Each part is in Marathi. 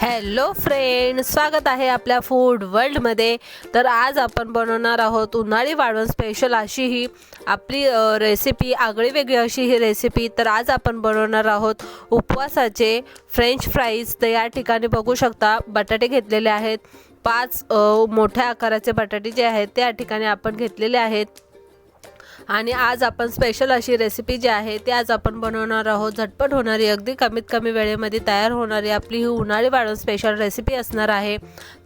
हॅलो फ्रेंड स्वागत आहे आपल्या फूड वर्ल्डमध्ये तर आज आपण बनवणार आहोत उन्हाळी वाळवण स्पेशल अशी ही आपली रेसिपी आगळी वेगळी अशी ही रेसिपी तर आज आपण बनवणार आहोत उपवासाचे फ्रेंच फ्राईज तर या ठिकाणी बघू शकता बटाटे घेतलेले आहेत. पाच मोठ्या आकाराचे बटाटे जे आहेत त्या ठिकाणी आपण घेतलेले आहेत. आणि आज आपण स्पेशल अशी रेसिपी जी आहे ती आज आपण बनवणार आहोत. झटपट होणारी अगदी कमीत कमी वेळेमध्ये तयार होणारी आपली ही उन्हाळी वाढून स्पेशल रेसिपी असणार आहे.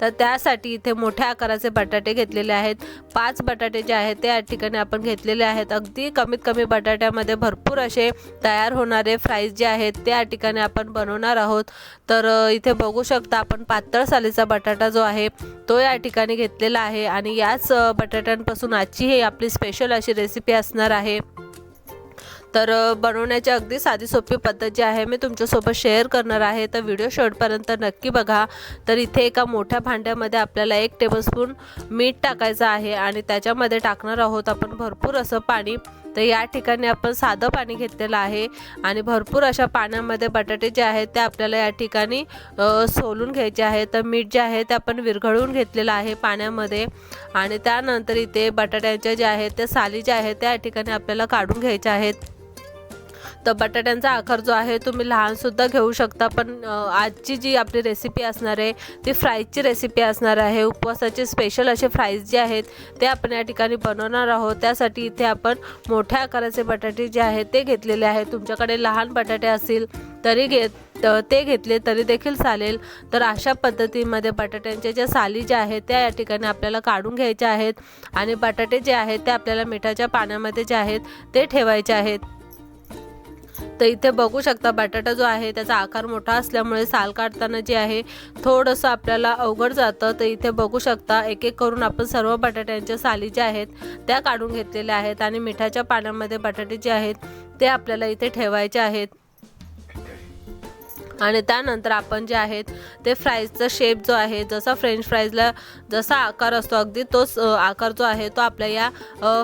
तर त्यासाठी इथे मोठ्या आकाराचे बटाटे घेतलेले आहेत. पाच बटाटे जे आहेत ते या ठिकाणी आपण घेतलेले आहेत. अगदी कमीत कमी बटाट्यामध्ये भरपूर असे तयार होणारे फ्राईज जे आहेत ते या ठिकाणी आपण बनवणार आहोत. तर इथे बघू शकता आपण पातळ सालीचा बटाटा जो आहे तो या ठिकाणी घेतलेला आहे. आणि याच बटाट्यांपासून आजची ही आपली स्पेशल अशी रेसिपी असणार आहे. तर बनवण्याची अगदी साधी सोपी पद्धत जी आहे मी तुमच्यासोबत शेअर करणार आहे. तर व्हिडिओ शेवटपर्यंत नक्की बघा. तर इथे एका मोठ्या भांड्यामध्ये आपल्याला एक टेबलस्पून मीठ टाकायचं आहे आणि त्याच्यामध्ये टाकणार आहोत आपण भरपूर असं पाणी. तर या ठिकाणी आपण साधं पाणी घेतलेलं आहे आणि भरपूर अशा पाण्यामध्ये बटाटे जे आहेत ते आपल्याला या ठिकाणी सोलून घ्यायचे आहे तर मीठ जे आहे ते आपण विरघळून घेतलेलं आहे पाण्यामध्ये आणि त्यानंतर इथे बटाट्यांच्या ज्या आहेत त्या साली ज्या आहेत त्या ठिकाणी आपल्याला काढून घ्यायच्या आहेत. तर बटाट्यांचा आकार जो आहे तुम्ही लहानसुद्धा घेऊ शकता पण आजची जी आपली रेसिपी असणार आहे ती फ्राईजची रेसिपी असणार आहे. उपवासाचे स्पेशल असे फ्राईज जे आहेत ते आपण या ठिकाणी बनवणार आहोत. त्यासाठी इथे आपण मोठ्या आकाराचे बटाटे जे आहेत ते घेतलेले आहेत. तुमच्याकडे लहान बटाटे असतील तरी घेत ते घेतले तरी देखील चालेल. तर अशा पद्धतीमध्ये बटाट्यांच्या ज्या साली ज्या आहेत त्या या ठिकाणी आपल्याला काढून घ्यायच्या आहेत. आणि बटाटे जे आहेत ते आपल्याला मिठाच्या पाण्यामध्ये जे आहेत ते ठेवायचे आहेत. तर इथे बघू शकता बटाटा जो आहे त्याचा आकार मोठा असल्यामुळे साल काढताना जे आहे थोडंसं आपल्याला अवघड जातं. तर इथे बघू शकता एक एक करून आपण सर्व बटाट्यांच्या साली ज्या आहेत त्या काढून घेतलेल्या आहेत आणि मिठाच्या पाण्यामध्ये बटाटे जे आहेत ते आपल्याला इथे ठेवायचे आहेत. आणि त्यानंतर आपण जे आहेत ते फ्राईजचा शेप जो आहे जसा फ्रेंच फ्राईजला जसा आकार असतो अगदी तोच आकार जो आहे तो आपल्या या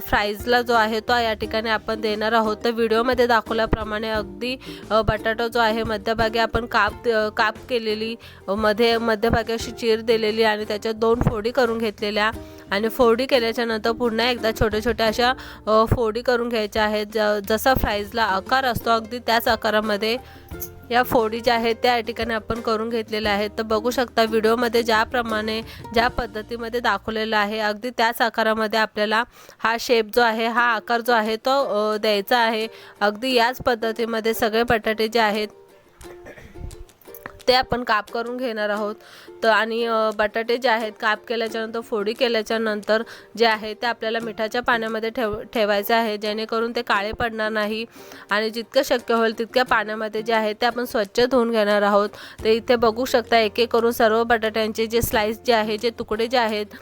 फ्राईजला जो आहे तो या ठिकाणी आपण देणार आहोत. तर व्हिडिओमध्ये दाखवल्याप्रमाणे अगदी बटाटा जो आहे मध्यभागी आपण काप काप केलेली मध्ये मध्यभागी अशी चीर दिलेली आणि त्याच्यात दोन फोडी करून घेतलेल्या आणि फोडी केल्याच्यानंतर पुन्हा एकदा छोट्या छोट्या अशा फोडी करून घ्यायच्या आहेत. ज जसा फ्राईजला आकार असतो अगदी त्याच आकारामध्ये या फोडी ज्या आहेत त्या या ठिकाणी आपण करून घेतलेल्या आहेत. तर बघू शकता व्हिडिओमध्ये ज्याप्रमाणे ज्या पद्धतीमध्ये दाखवलेलं आहे अगदी त्याच आकारामध्ये आपल्याला हा शेप जो आहे हा आकार जो आहे तो द्यायचा आहे. अगदी याच पद्धतीमध्ये सगळे बटाटे जे आहेत ते आपण काप करून घेणार आहोत. तर आणि बटाटे जे आहेत काप केल्याच्यानंतर फोडी केल्याच्यानंतर जे आहे ते आपल्याला मिठाच्या पाण्यामध्ये ठेव ठेवायचं आहे. जेणेकरून ते काळे पडणार नाही आणि जितकं शक्य होईल तितक्या पाण्यामध्ये जे आहे ते आपण स्वच्छ धुवून घेणार आहोत. ते इथे बघू शकता एक एक करून सर्व बटाट्यांचे जे स्लाईस जे आहे जे तुकडे जे आहेत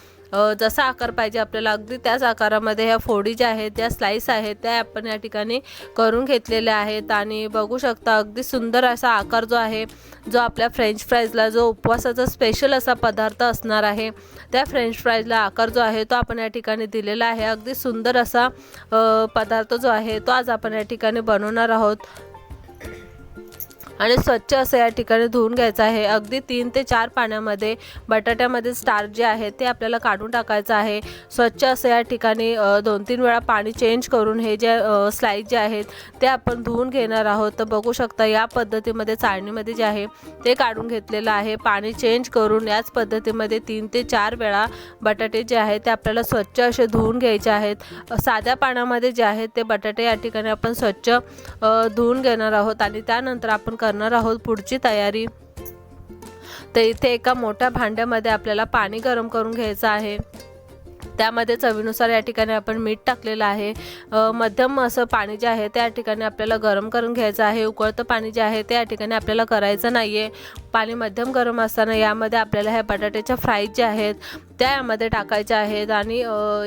जसा आकार पाहिजे आपल्याला. अगदी त्याच आकारामध्ये ह्या फोडी ज्या आहेत ज्या स्लाईस आहेत त्या आपण या ठिकाणी करून घेतलेल्या आहेत. आणि बघू शकता अगदी सुंदर असा आकार जो आहे जो आपल्या फ्रेंच फ्राईजला जो उपवासाचा स्पेशल असा पदार्थ असणार आहे त्या फ्रेंच फ्राईजला आकार जो आहे तो आपण या ठिकाणी दिलेला आहे. अगदी सुंदर असा पदार्थ जो आहे तो आज आपण या ठिकाणी बनवणार आहोत. आणि स्वच्छ असं या ठिकाणी धुवून घ्यायचं आहे. अगदी तीन ते चार पाण्यामध्ये बटाट्यामध्ये स्टार्च जे आहे ते आपल्याला काढून टाकायचं आहे. स्वच्छ असं या ठिकाणी दोन तीन वेळा पाणी चेंज करून हे जे स्लाईस जे आहेत ते आपण धुवून घेणार आहोत. तर बघू शकता या पद्धतीमध्ये चाळणीमध्ये जे आहे ते काढून घेतलेलं आहे. पाणी चेंज करून याच पद्धतीमध्ये तीन ते चार वेळा बटाटे जे आहेत ते आपल्याला स्वच्छ असे धुवून घ्यायचे आहेत. साध्या पाण्यामध्ये जे आहेत ते बटाटे या ठिकाणी आपण स्वच्छ धुवून घेणार आहोत. आणि त्यानंतर आपण करणार आहोत पुढची तयारी. तर इथे एका मोठ्या भांड्यामध्ये आपल्याला पाणी गरम करून घ्यायचं आहे. त्यामध्ये चवीनुसार या ठिकाणी आपण मीठ टाकलेलं आहे. मध्यम असं पाणी जे आहे त्या ठिकाणी आपल्याला गरम करून घ्यायचं आहे. उकळतं पाणी जे आहे त्या ठिकाणी आपल्याला करायचं नाही आहे पाणी मध्यम गरम असताना यामध्ये आपल्याला ह्या बटाट्याच्या फ्राईज जे आहेत त्या यामध्ये टाकायच्या आहेत आणि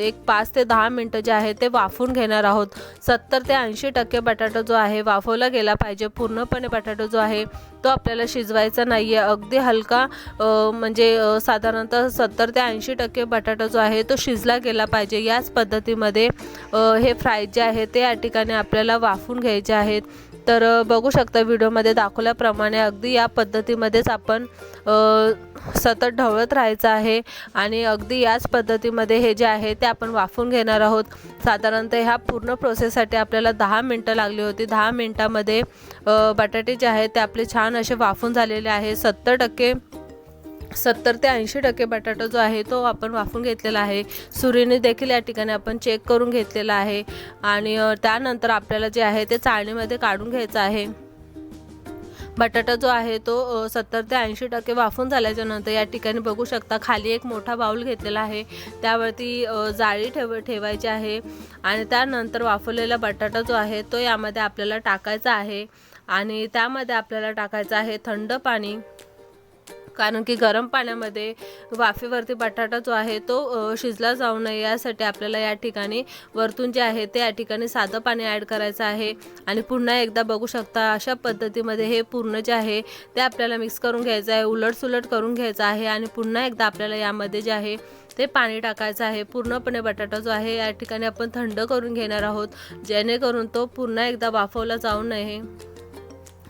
एक पाच ते दहा मिनटं जे आहे ते वाफवून घेणार आहोत. सत्तर ते ऐंशी टक्के बटाटा जो आहे वाफवला गेला पाहिजे. पूर्णपणे बटाटा जो आहे तो आपल्याला शिजवायचा नाही आहे अगदी हलका म्हणजे साधारणतः सत्तर ते ऐंशी टक्के बटाटा जो आहे तो शिजला गेला पाहिजे. याच पद्धतीमध्ये हे फ्राय जे आहे ते या ठिकाणी आपल्याला वाफवून घ्यायचे आहेत. तर बघू शकता व्हिडिओमध्ये दाखवल्याप्रमाणे अगदी या पद्धतीमध्येच आपण सतत ढवळत राहायचं आहे आणि अगदी याच पद्धतीमध्ये हे जे आहे ते आपण वाफून घेणार आहोत. साधारणतः ह्या पूर्ण प्रोसेससाठी आपल्याला दहा मिनटं लागली होती. दहा मिनटामध्ये बटाटे जे आहेत ते आपले छान असे वाफून झालेले आहे सत्तर टक्के सत्तर ते ऐंशी टक्के बटाटा जो आहे तो आपण वाफून घेतलेला आहे. सुरीने देखील या ठिकाणी आपण चेक करून घेतलेला आहे. आणि त्यानंतर आपल्याला जे आहे ते चाळणीमध्ये काढून घ्यायचं आहे. बटाटा जो आहे तो सत्तर ते ऐंशी टक्के वाफून झाल्याच्यानंतर या ठिकाणी बघू शकता खाली एक मोठा बाऊल घेतलेला आहे. त्यावरती जाळी ठेव ठेवायची आहे. आणि त्यानंतर वाफवलेला बटाटा जो आहे तो यामध्ये आपल्याला टाकायचा आहे. आणि त्यामध्ये आपल्याला टाकायचं आहे थंड पाणी. कारण की गरम पाण्यामध्ये वाफेवरती बटाटा जो आहे तो शिजला जाऊ नये यासाठी आपल्याला या ठिकाणी वरतून जे आहे ते या ठिकाणी साधं पाणी ॲड करायचं आहे. आणि पुन्हा एकदा बघू शकता अशा पद्धतीमध्ये हे पूर्ण जे आहे ते आपल्याला मिक्स करून घ्यायचं आहे उलटसुलट करून घ्यायचं आहे आणि पुन्हा एकदा आपल्याला यामध्ये जे आहे ते पाणी टाकायचं आहे. पूर्णपणे बटाटा जो आहे या ठिकाणी आपण थंड करून घेणार आहोत जेणेकरून तो पुन्हा एकदा वाफवला जाऊ नये.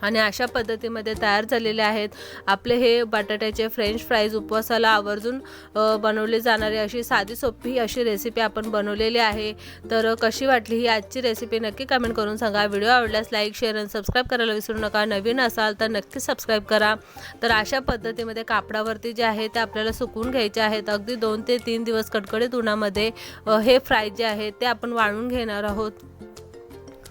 आणि अशा पद्धतीमध्ये तयार झालेले आहेत. आपले हे बटाट्याचे फ्रेंच फ्राईज उपवासाला आवर्जून बनवले जाणारे अशी साधी सोपी अशी रेसिपी आपण बनवलेली आहे. तर कशी वाटली ही आजची रेसिपी नक्की कमेंट करून सांगा. व्हिडिओ आवडल्यास लाईक शेअर आणि सबस्क्राईब करायला विसरू नका. नवीन असाल तर नक्की सबस्क्राईब करा. तर अशा पद्धतीमध्ये कापडावरती जे आहे ते आपल्याला सुकवून घ्यायचे आहेत. अगदी दोन ते तीन दिवस कडकडीत उन्हामध्ये हे फ्राय जे आहे ते आपण वाळून घेणार आहोत.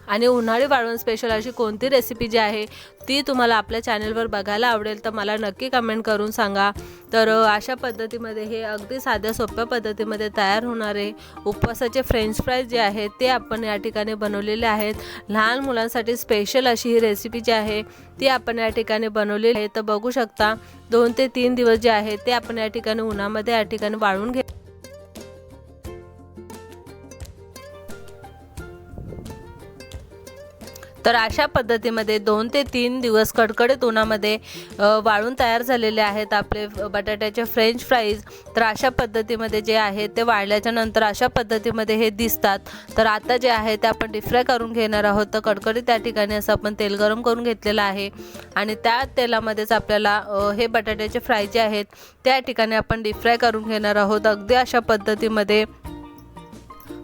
आणि उन्हाळी वाळवण स्पेशल अशी कोणती रेसिपी जी आहे ती तुम्हाला आपल्या चॅनलवर बघायला आवडेल तर मला नक्की कमेंट करून सांगा. तर अशा पद्धतीमध्ये हे अगदी साध्या सोप्या पद्धतीमध्ये तयार होणारे उपवासाचे फ्रेंच फ्राईज जे आहेत ते आपण या ठिकाणी बनवलेले आहेत. लहान मुलांसाठी स्पेशल अशी ही रेसिपी जी आहे ती आपण या ठिकाणी बनवलेली आहे. तर बघू शकता दोन ते तीन दिवस जे आहे ते आपण या ठिकाणी उन्हामध्ये या ठिकाणी वाळून घे तर अशा पद्धतीमध्ये दोन ते तीन दिवस कडकडीत उन्हामध्ये वाळून तयार झालेले आहेत आपले बटाट्याचे फ्रेंच फ्राईज तर अशा पद्धतीमध्ये जे आहे ते वाळल्याच्या नंतर अशा पद्धतीमध्ये हे दिसतात. तर आता जे आहे ते आपण डिफ्राय करून घेणार आहोत. तर कडकडीत त्या ठिकाणी असं आपण तेल गरम करून घेतलेलं आहे. आणि त्या तेलामध्येच आपल्याला हे बटाट्याचे फ्राय जे आहेत त्या ठिकाणी आपण डिफ्राय करून घेणार आहोत. अगदी अशा पद्धतीमध्ये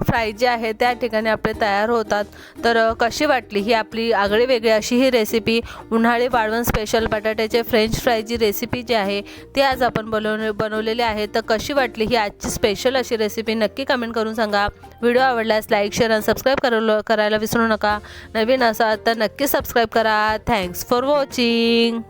फ्राय जे आहे त्या ठिकाणी आपले तयार होतात. तर कशी वाटली ही आपली आगळी वेगळी अशी ही रेसिपी उन्हाळी वाळवण स्पेशल बटाट्याचे फ्रेंच फ्राय जी रेसिपी जी आहे ती आज आपण बनव बनवलेली आहे. तर कशी वाटली ही आजची स्पेशल अशी रेसिपी नक्की कमेंट करून सांगा. व्हिडिओ आवडल्यास लाईक शेअर आणि सबस्क्राईब करायला करायला विसरू नका. नवीन असाल तर नक्की सबस्क्राईब करा. Thanks for watching